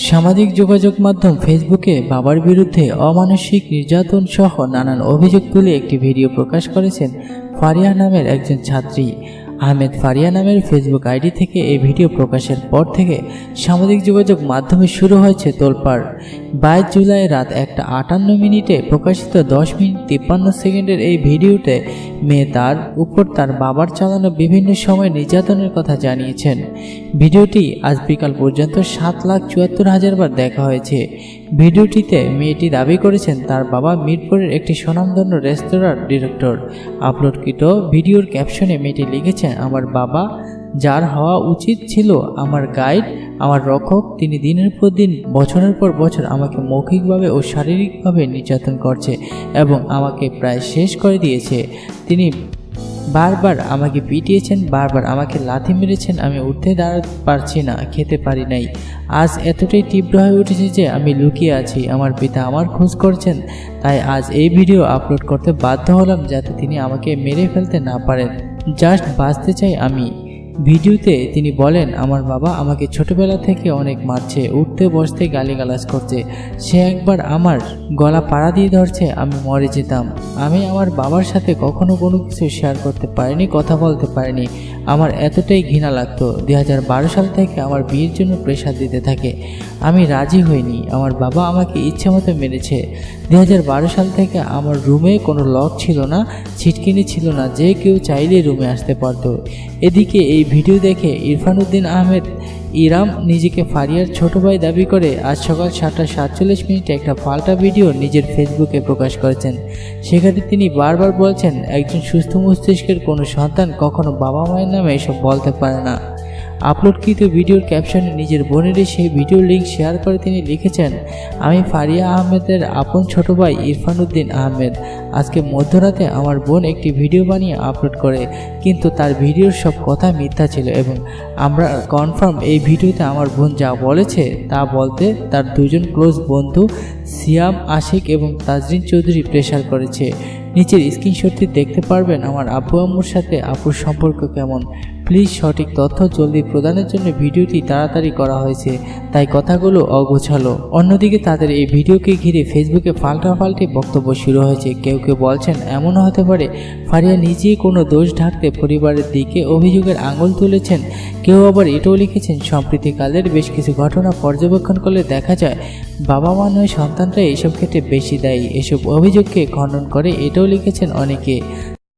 সামাজিক যোগাযোগ মাধ্যম ফেসবুকে বাবার বিরুদ্ধে অমানসিক নির্যাতন সহ নানান অভিযোগ তুলে একটি ভিডিও প্রকাশ করেছেন ফারিয়া নামের একজন ছাত্রী। আহমেদ ফারিয়া নামের ফেসবুক আইডি থেকে এই ভিডিও প্রকাশের পর থেকে সামাজিক যোগাযোগ মাধ্যমে শুরু হয়েছে তোলপাড়। বাইশ জুলাই রাত একটা আটান্ন মিনিটে প্রকাশিত দশ মিনিট তিপ্পান্ন সেকেন্ডের এই ভিডিওতে মেয়ে তার উপর তার বাবার চালানো বিভিন্ন সময় নির্যাতনের কথা জানিয়েছেন। ভিডিওটি আজ বিকাল পর্যন্ত সাত লাখ চুয়াত্তর হাজার বার দেখা হয়েছে। ভিডিওটিতে মেয়েটি দাবি করেছেন তার বাবা মিরপুরের একটি স্বনামধন্য রেস্তোরাঁর ডিরেক্টর। আপলোডকৃত ভিডিওর ক্যাপশনে মেয়েটি লিখেছেন, আমার বাবা যার হওয়া উচিত ছিল আমার গাইড, আমার রক্ষক, তিনি দিনের পর দিন, বছরের পর বছর আমাকে মৌখিকভাবে ও শারীরিকভাবে নির্যাতন করছে এবং আমাকে প্রায় শেষ করে দিয়েছে। তিনি বারবার আমাকে পিটিয়েছেন, বারবার আমাকে লাথি মেরেছেন, আমি উঠতে দাঁড়াতে পারছি না, খেতে পারি নাই। আজ এতটাই তীব্র হয়ে উঠেছে যে আমি লুকিয়ে আছি, আমার পিতা আমার খোঁজ করছেন, তাই আজ এই ভিডিও আপলোড করতে বাধ্য হলাম যাতে তিনি আমাকে মেরে ফেলতে না পারেন। জাস্ট বাঁচতে চাই আমি। ভিডিওতে তিনি বলেন, আমার বাবা আমাকে ছোটবেলা থেকে অনেক মারছে, উঠতে, বসতে গালিগালাজ করছে। সে একবার আমার গলা পাড়া দিয়ে ধরছে, আমি মরে যেতাম। আমি আমার বাবার সাথে কখনো কোনো কিছু শেয়ার করতে পারিনি, কথা বলতে পারিনি। আমার এতটাই ঘৃণা লাগতো দু হাজার বারো সাল থেকে আমার বিয়ের জন্য প্রেশার দিতে থাকে। আমি রাজি হইনি, আমার বাবা আমাকে ইচ্ছে মতো মেরেছে। দু হাজার বারো সাল থেকে আমার রুমে কোনো লক ছিল না, ছিটকিনি ছিল না, যে কেউ চাইলে রুমে আসতে পারতো। এদিকে এই ভিডিও দেখে ইরফান উদ্দিন আহমেদ ইরাম নিজেকে ফারিয়ার ছোট ভাই দাবি করে আজ সকাল সাতটা সাতচল্লিশ মিনিটে একটা পাল্টা ভিডিও নিজের ফেসবুকে প্রকাশ করেছেন। সেখানে তিনি বারবার বলছেন, একজন সুস্থ মস্তিষ্কের কোনো সন্তান কখনো বাবা মায়ের নামে এসব বলতে পারে না। আপলোডকৃত ভিডিওর ক্যাপশনে নিজের বোনেরই সেই ভিডিও লিঙ্ক শেয়ার করে তিনি লিখেছেন, আমি ফারিয়া আহমেদের আপন ছোট ভাই ইরফান উদ্দিন আহমেদ। আজকে মধ্যরাতে আমার বোন একটি ভিডিও বানিয়ে আপলোড করে, কিন্তু তার ভিডিওর সব কথা মিথ্যা ছিল এবং আমরা কনফার্ম এই ভিডিওতে আমার বোন যা বলেছে তা বলতে তার দুজন ক্লোজ বন্ধু সিয়াম আশিক এবং তাজরিন চৌধুরী প্রেশার করেছে। নিচের স্ক্রিনশটটি দেখতে পারবেন আমার আব্বু আম্মুর সাথে আপুর সম্পর্ক কেমন। প্লিজ সঠিক তথ্য জলদি প্রদানের জন্য ভিডিওটি তাড়াতাড়ি করা হয়েছে, তাই কথাগুলো অগোছালো। অন্যদিকে তাদের এই ভিডিওকে ঘিরে ফেসবুকে পাল্টাপাল্টি বক্তব্য শুরু হয়েছে। কেউ কেউ বলছেন, এমনও হতে পারে। ফারিয়া নিজেই কোনো দোষ ঢাকতে পরিবারের দিকে অভিযোগের আঙুল তুলেছেন। কেউ আবার এটাও লিখেছেন সম্প্রীতিকালের বেশ কিছু ঘটনা পর্যবেক্ষণ করলে দেখা যায় বাবা মা নয় সন্তানরা এইসব ক্ষেত্রে বেশি দায়ী। এসব অভিযোগকে খণ্ডন করে এটাও লিখেছেন অনেকে।